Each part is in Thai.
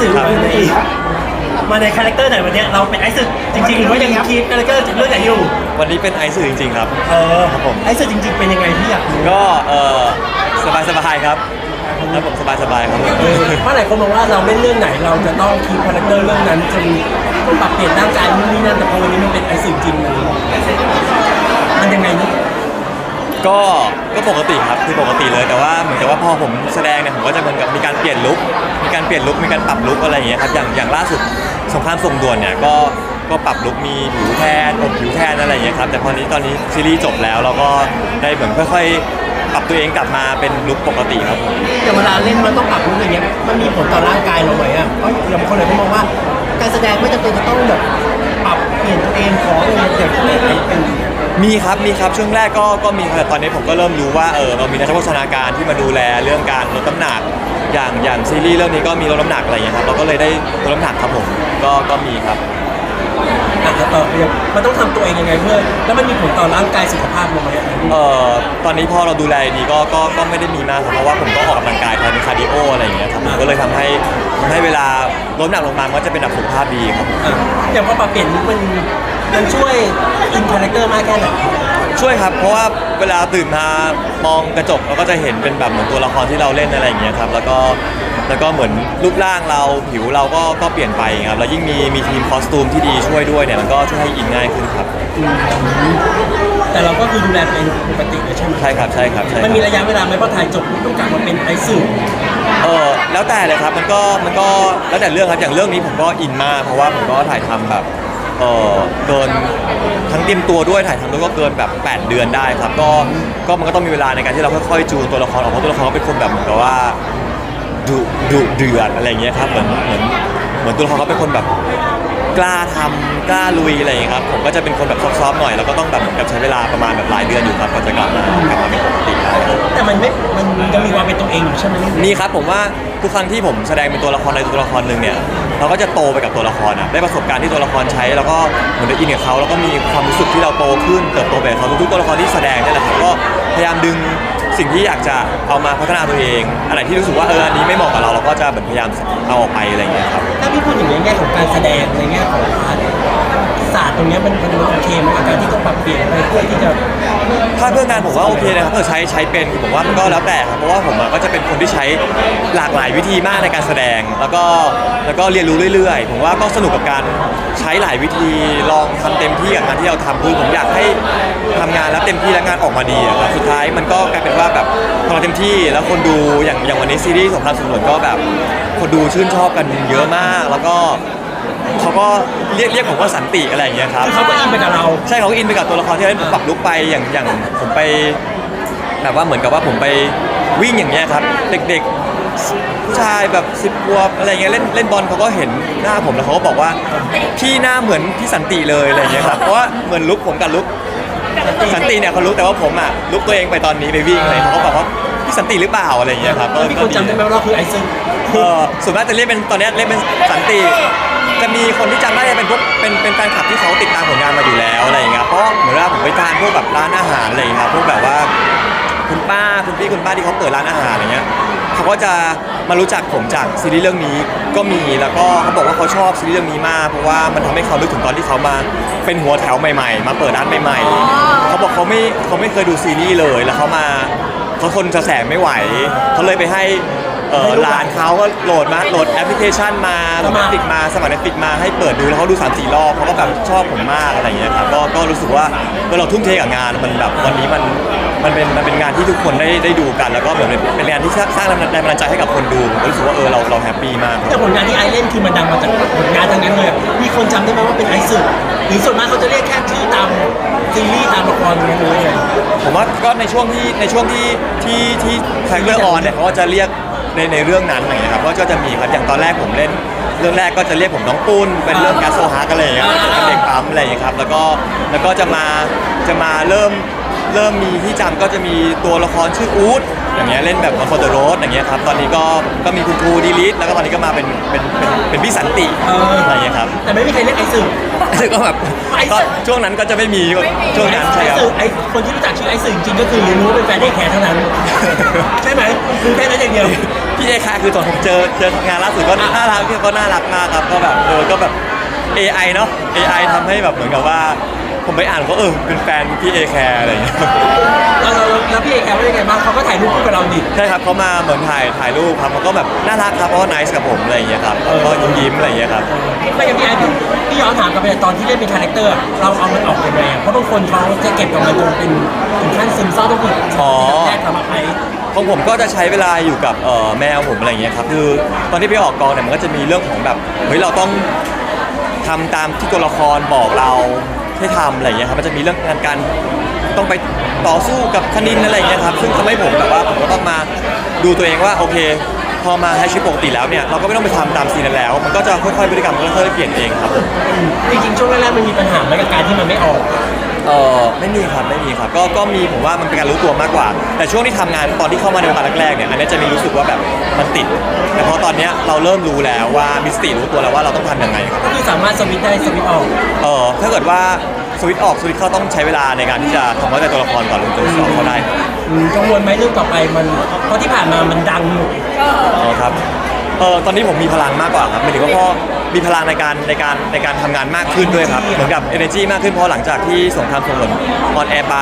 สื่ออื่นอีกมาในคาแรคเตอร์ไหนวันเนี้ยเราเป็นไอซ์สื่อจริงๆหรือว่ายังคีปคาแรคเตอร์จากเรื่องไหนอยู่ วันนี้เป็นไอซ์สื่อจริงๆครับ เออครับผม ไอซ์สื่อจริง ๆ เป็นยังไงพี่อยากรู้ก็เออสบายสบายๆครับแล้วผมสบายสบายๆครับเออเพราะหลายคนมองว่าเราเล่นเรื่องไหนเราจะต้องคีปคาแรคเตอร์เรื่องนั้นจนต้องปรับเปลี่ยนร่างกายนู่นนี่นั่นแต่พอวันนี้มันเป็นไอซ์สื่อจริงมันมันยังไงนี่ ก็ก็ปกติครับคือปกติเลยแต่ว่าเหมือนกับว่าพอผมแสดงเนี่ยผมก็จะเหมือนกับมีการเปลี่ยนลุคมีการเปลี่ยนลุคมีการปรับลุคอะไรอย่างเงี้ยครับอย่างอย่างล่าสุดสงครามส่งด่วนเนี่ยก็ก็ปรับลุคมีผิวแทนอบผิวแทนอะไรอย่างเงี้ยครับแต่พอนี้ตอนนี้ซีรีส์จบแล้วเราก็ได้เหมือนค่อยๆปรับตัวเองกลับมาเป็นลุคปกติครับผมแต่เวลาเล่นมันต้องปรับลุคอย่างเงี้ยมันมีผลต่อร่างกายเราไหมอะเพราะอย่างบางคนเลยเขามองว่า การแสดงไม่จำเป็นจะต้องแบบปรับเปลี่ยนตัวเองขอเป็นเด็กอะไรเป็น มีครับมีครับช่วงแรกก็ก็มีครับแต่ตอนนี้ผมก็เริ่มรู้ว่าเออเรามีนักโภชนาการที่มาดูแลเรื่องการลดน้ำหนักอย่างอย่างซีรีส์เรื่องนี้ก็มีลดน้ำหนักอะไรอย่างเงี้ยครับเราก็เลยได้ลดน้ำหนักครับผมก็ก็มีครับอาจจะต่อเรียนมันต้องทำตัวเองยังไงเพื่อแล้วมันมีผลต่อร่างกายสุขภาพเราไหมอะเอ่อตอนนี้พอเราดูแลดีก็ก็ก็ไม่ได้มีมากครับเพราะว่าผมก็ออกกำลังกายทำเป็นคาร์ดิโออะไรอย่างเงี้ยครับผมก็เลยทำให้ทำให้เวลาลดน้ำหนักลงมามันก็จะเป็นแบบสุขภาพดีครับผม อะอย่างพอปรับเปลี่ยนลุคมัน มันช่วยอินคาแรคเตอร์มากแค่ไหนช่วยครับ เพราะว่าเวลาตื่นมามองกระจกเราก็จะเห็นเป็นแบบเหมือนตัวละครที่เราเล่นอะไรอย่างเงี้ยครับ แล้วก็แล้วก็เหมือนรูปร่างเราผิวเราก็ก็เปลี่ยนไปครับ แล้วยิ่งมีมีทีมคอสตูมที่ดีช่วยด้วยเนี่ยมันก็ช่วยให้อินง่ายขึ้นครับ แต่เราก็คือดูแลตัวเองปกติเลยใช่ไหมใช่ครับใช่ครับใช่คมันรับมีระยะเวลาไหมพอถ่ายจบต้องกลับมาเป็นไอซ์สื่อเออแล้วแต่เลยครับมันก็มันก็แล้วแต่เรื่องครับอย่างเรื่องนี้ผมก็อินมากเพราะว่าผมก็ถ่ายทำแบบ เออเกินทั้งเตรียมตัวด้วยถ่ายทำด้วยก็เกินแบบ 8 เดือนได้ครับก็ก็มันก็ต้องมีเวลาในการที่เราค่อยๆจูนตัวละครออกเพราะตัวละครเขาเป็นคนแบบเหมือนกับว่าดุดุเดือดอะไรอย่างเงี้ยครับเหมือนเหมือนเหมือนตัวละครเขาเป็นคนแบบกล้าทำกล้าลุยอะไรอย่างเงี้ยครับผมก็จะเป็นคนแบบซอฟๆหน่อยแล้วก็ต้องแบบเหมือนกับใช้เวลาประมาณแบบหลายเดือนอยู่ครับกว่าจะกลับมากลับมาเป็นปกติมันไม่มันยังมีความ เองอยู่ใช่ไหมมีครับผมว่าทุกครั้งที่ผมแสดงเป็นตัวละครในตัวละครหนึ่งเนี่ยเราก็จะโตไปกับตัวละครนะได้ประสบการณ์ที่ตัวละครใช้ แล้วก็เหมือนได้อินกับเขาแล้วก็มีความรู้สึกที่เราโตขึ้นเติบโตไปกับเขาทุกๆตัวละครที่แสดงนี่แหละครับก็พยายามดึง สิ่งที่อยากจะเอามาพัฒนาตัวเองอะไรที่รู้สึกว่าเอออันนี้ไม่เหมาะกับเราเราก็จะแบบพยายามเอาออกไปอะไรอย่างเงี้ยครับ ถ้าพี่พูดถึงในแง่ของการแสดงในแง่ของพาร์ทศาสตร์ตรงเนี้ยมันมันโอเคไหมกับการที่ต้องปรับเปลี่ยนไปเพื่อที่จะถ้าเพื่องานผมว่าโอเคนะครับเออใช้ใช้เป็นผมว่ามันก็แล้วแต่ครับเพราะว่าผมอะก็จะเป็นคนที่ใช้หลากหลายวิธีมากในการแสดง แล้วก็แล้วก็เรียนรู้เรื่อยๆ ผมว่าก็สนุกกับการ ใช้หลายวิธีลองทำเต็มที่กับงานที่เราทำคือผมอยากให้ทำงานแล้วเต็มที่แล้วงานออกมาดีอะครับสุดท้ายมันก็กลายเป็นว่าแบบพอเราเต็มที่แล้วคนดูอย่างอย่างวันนี้ซีรีส์สงครามสำรวจก็แบบ คนดูชื่นชอบกันเยอะมาก แล้วก็เขาก็เรียกเรียกผมว่าสันติอะไรอย่างเงี้ยครับ คือเขาก็อินไปกับเรา ใช่เขาก็อินไปกับตัวละครที่เล่นผมปรับลุกไปอย่างอย่างผมไปแบบว่าเหมือนกับว่าผมไปวิ่งอย่างเงี้ยครับ เด็กๆ ผู้ชายแบบสิบขวบอะไรเงี้ยเล่นเล่นบอลเขาก็เห็นหน้าผมแล้วเขาก็บอกว่าพี่หน้าเหมือนพี่สันติเลยอะไรเงี้ยครับเพราะว่าเหมือนลุกผมกับลุกสันติเนี่ยเขารู้แต่ว่าผมอะลุกตัวเองไปตอนนี้ไปวิ่งอะไรเขาก็บอกว่าพี่สันติหรือเปล่าอะไรเงี้ยครับก็มีคนจำได้ไหมว่าเราคือไอซ์ซึ่งเออส่วนมากจะเรียกเป็นตอนเนี้ยเรียกเป็นสันติจะมีคนที่จำได้จะเป็นพวกเป็นเป็นแฟนคลับที่เขาติดตามผลงานมาอยู่แล้วอะไรอย่างเงี้ยเพราะเหมือนว่าผมไปทานพวกแบบร้านอาหารอะไรอย่างเงี้ยครับพวกแบบว่า คุณป้าคุณพี่คุณป้าที่เขาเปิดร้านอาหารอะไรเงี้ยเขาก็จะมารู้จักผมจากซีรีส์เรื่องนี้ก็มีแล้วก็เขาบอกว่าเขาชอบซีรีส์เรื่องนี้มากเพราะว่ามันทำให้เขานึกถึงตอนที่เขามาเป็นหัวแถวใหม่ ๆ มาเปิดร้านใหม่ๆเขาบอกเขาไม่เขาไม่เคยดูซีรีส์เลยแล้วเขามาเขาทนกระแสไม่ไหวเขาเลยไปให้ เออร้านเขาก็โหลดมาโหลดแอปพลิเคชันมาโหลด Netflix มาสมัคร Netflix มาให้เปิดดูแล้วเขาดู3ามสี่รอบเขาก็แบบชอบผมมากอะไรอย่างเงี้ยครับก็ก็รู้สึกว่าเมื่อเราทุ่มเทกับงานมันแบบวันนี้มันมันเป็นมันเป็นงานที่ทุกคนได้ได้ดูกัน แล้วก็เหมือนเป็นเป็นงานที่สร้างแรงบันดาลใจให้กับคนดูผมก็รู้สึกว่าเออเราเราแฮปปี้มากครับ แต่ผลงานที่ไอซ์เล่นคือมันดังมาจากผลงานทั้งนั้นเลยอะมีคนจำได้ไหมว่าเป็นไอซ์สึหรือส่วนมากเขาจะเรียกแค่ชื่อตามซีรีส์ตามละครนั้นเลยอะผมว่าก็ในช่วงที่ในช่วงที่ที่ที่แทงเรื่องออนเนี่ยเขาก็จะเรียก ในในเรื่องนั้นอะไรอย่างเงี้ยครับก็จะมีครับอย่างตอนแรกผมเล่น เรื่องแรกก็จะเรียกผมน้องปุ้นเป็นเรื่องแกสโซฮาร์กอะไรอย่างเงี้ยเป็นเด็กปั๊มอะไรอย่างเงี้ยครับแล้วก็แล้วก็จะมาจะมาเริ่มเริ่มมีที่จำก็จะมีตัวละครชื่ออู๊ด อย่างเงี้ยเล่นแบบมาฟอร์ดโรสอย่างเงี้ยครับตอนนี้ก็ก็มีคุณครูดีลิทแล้วก็ตอนนี้ก็มาเป็นเป็นเป็นเป็นพี่สันติอะไรอย่างเงี้ยครับแต่ไม่มีใครเรียกไอซ์สึซึ่งก็แบบก็ช่วงนั้นก็จะไม่มีช่วงนั้นใช่ไอครับซ์สึไอคนที่รู้จักชื่อไอซ์สึจริงๆก็คือรู้ว่าเป็นแฟนได้แคร์เท่านั้น ใช่ไหมคือแค่นั้นอย่างเดียว พี่เอแคร์คือตอนผมเจอเจองานล่าสุดก็น่ารักพี่ก็น่ารักมากครับก็แบบเออก็แบบ AI เนาะ AI ทำให้แบบเหมือนกับว่า ผมไปอ่านก็เออเป็นแฟนพี่เอแคร์อะไรอย่างเงี้ยแล้วเราแล้วพี่เอแคร์ว่ายังไงบ้างเขาก็ถ่ายรูปคู่กับเราดิ ใช่ครับเขามาเหมือนถ่ายถ่ายรูปครับเขาก็แบบน่ารักครับเพราะว่า nice กับผมอะไรอย่างเงี้ยครับก็ยิ้มยิ้มๆอะไรอย่างเงี้ยครับ ไม่อย่างพี่ไอ้พี่พี่ย้อนถามกลับไปตอนที่เล่นเป็นคาแรคเตอร์เราเอามันออกยังไงอะเพราะบางคนเขาจะเก็บกับมันจนเป็นถึงขั้นซึมเศร้าต้องฝึกอ๋อ แรกสำหรับไอ้ของผมก็จะใช้เวลาอยู่กับเอ่อแมวผมอะไรอย่างเงี้ยครับคือตอนที่ไปออกกองเนี่ยมันก็จะมีเรื่องของแบบเฮ้ยเราต้องทำตามที่ตัวละครบอกเรา ให้ทำอะไรอย่างเงี้ยครับมันจะมีเรื่องการการต้องไปต่อสู้กับคณินอะไรอย่างเงี้ยครับซึ่งทำให้ผมแบบว่าผมก็ต้องมาดูตัวเองว่าโอเค พอมาใช้ชีวิตปกติแล้วเนี่ยเราก็ไม่ต้องไปทำตามซีนนั้นแล้ว มันก็จะค่อยๆพฤติกรรมมันก็ค่อยๆเปลี่ยนเองครับผม จริงๆช่วงแรกๆมันมีปัญหาไหมกับการที่มันไม่ออก ออไม่มีครับไม่มีครับก็ก็มีผมว่ามันเป็นการรู้ตัวมากกว่า แต่ช่วงที่ทำงานตอนที่เข้ามาในวงการแรกๆเนี่ยอันนี้จะมีรู้สึกว่าแบบมันติด แต่พอตอนเนี้ยเราเริ่มรู้แล้วว่ามิสติรู้ตัวแล้วว่าเราต้องทำยังไงครับก็คือสามารถสวิตช์ได้สวิตช์ออก เออถ้าเกิดว่าสวิตช์ออกสวิตช์เข้าต้องใช้เวลาในการที่จะทำให้ตัวละครก่อนลงตัวสอบเข้าได้ครับอืมกังวลไหมเรื่องต่อไปมันเพราะที่ผ่านมามันดังอ๋อครับ เออตอนนี้ผมมีพลังมากกว่าครับหมายถึงว่าพ่อมีพลังในการในการในการทำงานมากขึ้นด้วยครับเหมือนกับ energy มากขึ้นเพราะหลังจากที่สงครามสงครามออนแอร์ไป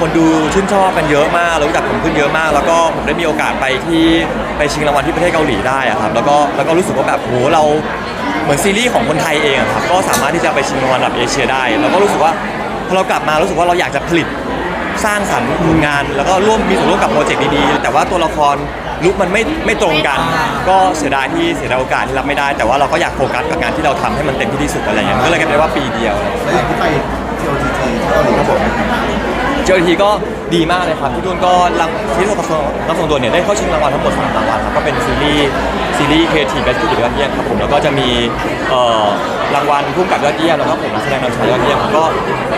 คนดูชื่นชอบกันเยอะมากรู้จักผมขึ้นเยอะมาก แล้วก็ผมได้มีโอกาสไปที่ไปชิงรางวัลที่ประเทศเกาหลีได้อะครับแล้วก็แล้วก็รู้สึกว่าแบบโหเราเหมือนซีรีส์ของคนไทยเองอะครับก็สามารถที่จะไปชิงรางวัลระดับเอเชียได้ แล้วก็รู้สึกว่าพอเรากลับมารู้สึกว่าเราอยากจะผลิต สร้างสรรค์งาน แล้วก็ร่วมมีส่วนร่วมกับโปรเจกต์ดีๆ แต่ว่าตัวละครลุกมันไม่ไม่ตรงกัน ก็เสียดายที่เสียดายโอกาสที่รับไม่ได้ แต่ว่าเราก็อยากโฟกัสกับงานที่เราทำให้มันเต็มที่ที่สุดอะไรอย่างเงี้ยก็เลยกลายเป็นว่าปีเดียว แล้วอย่างที่ไป TOTT ที่เกาหลีครับผม เจอทีก็ดีมากเลยครับที่นู่นก็รางที่รับส่งรับส่งตัวเนี่ยได้เข้าชิงรางวัลทั้งหมดสามรางวัลครับก็เป็นซีรีส์ซีรีส์ครีเอทีฟและธุรกิจยอดเยี่ยมครับผมแล้วก็จะมีเอ่อรางวัลผู้กำกับยอดเยี่ยมแล้วก็ผมนักแสดงนำชายยอดเยี่ยมก็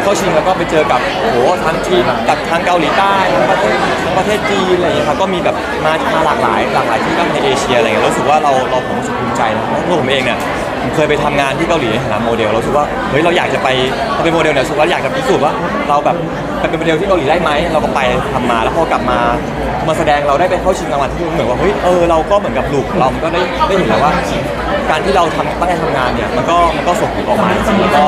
เข้าชิงแล้วก็ไปเจอกับโอ้โหทั้งทีมกับทางเกาหลีใต้ทั้งประเทศทั้งประเทศจีนอะไรอย่างเงี้ยครับก็มีแบบมามาหลากหลายหลากหลายที่ตั้งในเอเชียอะไรเงี้ยรู้สึกว่าเราเราผมรู้สึกภูมิใจนะเพราะตัวผมเองเนี่ย ผมเคยไปทำงานที่เกาหลีในฐานะโมเดลเราคิดว่าเฮ้ยเราอยากจะไปพอเป็นโมเดลเนี่ยรู้สึกว่าอยากจะพิสูจน์ว่า เราแบบไปเป็นโมเดลที่เกาหลีได้ไหมเราก็ไปทำมาแล้วพอกลับมามาแสดงเราได้ไปเข้าชิงรางวัลที่นู่นเหมือนว่าเฮ้ยเออเราก็เหมือนกับลูกเรามันก็ได้ได้เห็นแล้วว่า การที่เราทำตั้งใจทำงานเนี่ยมันก็มันก็ส่งผลออกมาจริงๆแล้วก็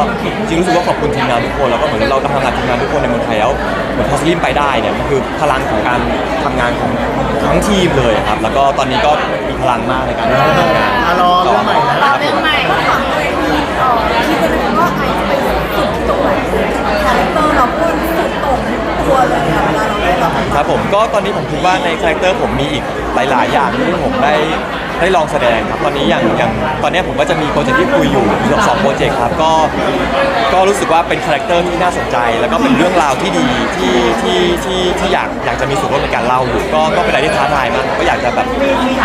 จริงรู้สึกว่าขอบคุณทีมงานทุกคนแล้วก็เหมือนเราทำงานทีมงานทุกคนในเมืองไทยแล้วเหมือนพอสลิมไปได้เนี่ยมันคือพลังของการทำงานของทั้งทีมเลยครับแล้วก็ตอนนี้ก็มีพลังมากในการทำงาน อะรอรอ ก็ตอนนี้ผมคิดว่าในคาแรคเตอร์ผมมีอีกหลาย ๆ อย่างที่ผมได้ได้ลองแสดงครับตอนนี้อย่างอย่างตอนนี้ผมก็จะมีโปรเจกต์ที่คุยอยู่เกือบสองโปรเจกต์ครับก็ก็รู้สึกว่าเป็นคาแรคเตอร์ที่น่าสนใจ แล้วก็เป็นเรื่องราวที่ดีที่ที่ที่ที่อยากอยากจะมีส่วนร่วมในการเล่าอยู่ ก็ก็เป็นอะไรที่ท้าทายมากก็อยากจะแบบ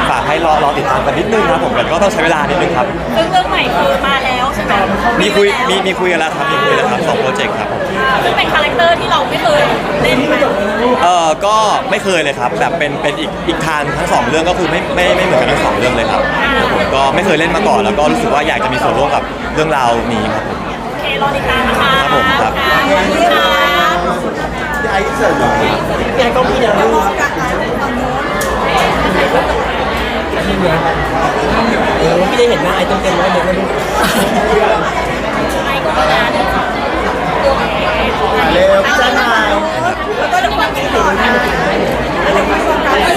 ฝากให้รอรอติดตามกันนิดนึงครับผมแต่ก็ต้องใช้เวลานิดนึงครับ ซึ่งเรื่องใหม่คือมาแล้วใช่ไหมมีคุยมีมีคุยกันแล้วครับมีคุยแล้วครับสองโปรเจกต์ครับผม ไม่เคยเลยครับ แบบเป็นเป็นอีกอีกทางทั้งสองเรื่องก็คือไม่ไม่ไม่เหมือนกันทั้งสองเรื่องเลยครับผมก็ไม่เคยเล่นมาก่อนแล้วก็รู้สึกว่าอยากจะมีส่วนร่วมกับเรื่องราวนี้ครับผมโอเครอติดตามนะคะครับผมครับขอบคุณค่ะที่ไอซ์เสิร์ฟหน่อยพี่ไอ้ก็พี่เนี่ยรู้พี่เนี่ยเออพี่ได้เห็นหน้าไอ้เต็มๆแล้วเนี่ยไม่รู้ไม่ก็ไม่นานเลยค่ะเร็วพี่จ้านาย แล้วก็เรื่องความคิดเห็นนะ